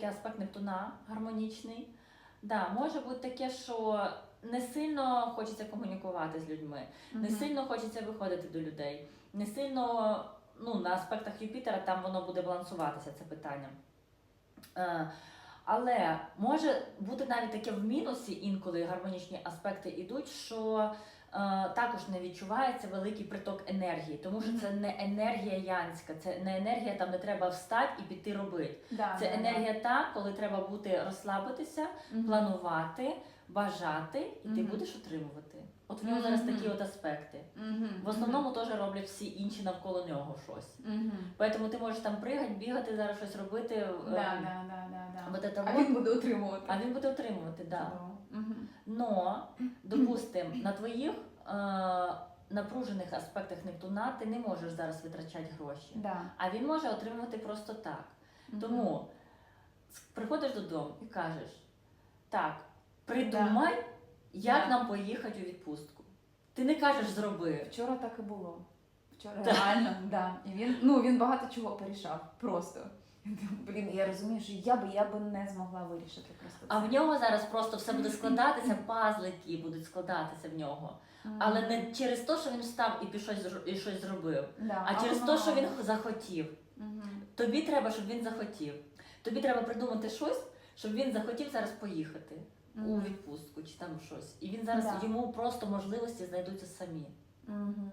такий аспект Нептуна гармонічний. Да, може бути таке, що не сильно хочеться комунікувати з людьми, не Мгм. сильно хочеться виходити до людей, не сильно ну, на аспектах Юпітера там воно буде балансуватися, це питання. Е, але може бути навіть таке в мінусі, інколи гармонічні аспекти йдуть, що також не відчувається великий приток енергії, тому що це не енергія янська, це не енергія там, де треба встати і піти робити. Да, Це да, да. енергія та, коли треба бути розслабитися, Мгм. планувати, бажати, і ти будеш отримувати. От в нього зараз такі от аспекти. Мгм. В основному теж роблять всі інші навколо нього щось. Мгм. Тому ти можеш там пригати, бігати, зараз щось робити. Да, ем, да, да, да, да. это А він буде утримувати. А він буде отримувати, да. Чудово. Мгм. Но, допустим, на твоїх е, напружених аспектах Нептуна ти не можеш зараз витрачати гроші. Да. А він може отримувати просто так. Мгм. Тому приходиш додому і кажеш: так, придумай, як Да. нам поїхати у відпустку. Ти не кажеш зроби. Вчора так і було. Вчора Так. реально, да. І він, ну, він багато чого порішав. Просто. Блін, я розумію, що я би, я би не змогла вирішити просто. А в нього зараз просто все буде складатися, пазлики будуть складатися в нього. Але не через те, що він встав і пішов і щось зробив, да. а через те, що він захотів. Мгм. Тобі треба, щоб він захотів. Тобі треба придумати щось, щоб він захотів зараз поїхати у відпустку чи там щось. І він зараз Да. йому просто можливості знайдуться самі. Мгм.